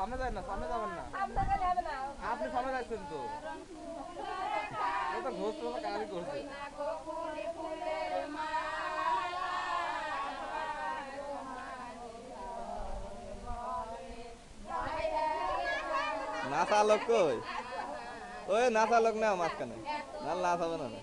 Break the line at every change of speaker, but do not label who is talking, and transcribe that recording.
সামনে যায় না, সামনে যাবেন না। আপনি সামনে যাচ্ছেন তো। ও তো ঘোষ করছে। নাচা লোক কই? ওই নাচা লোক না মাঝখানে। না নাচ হবে না না।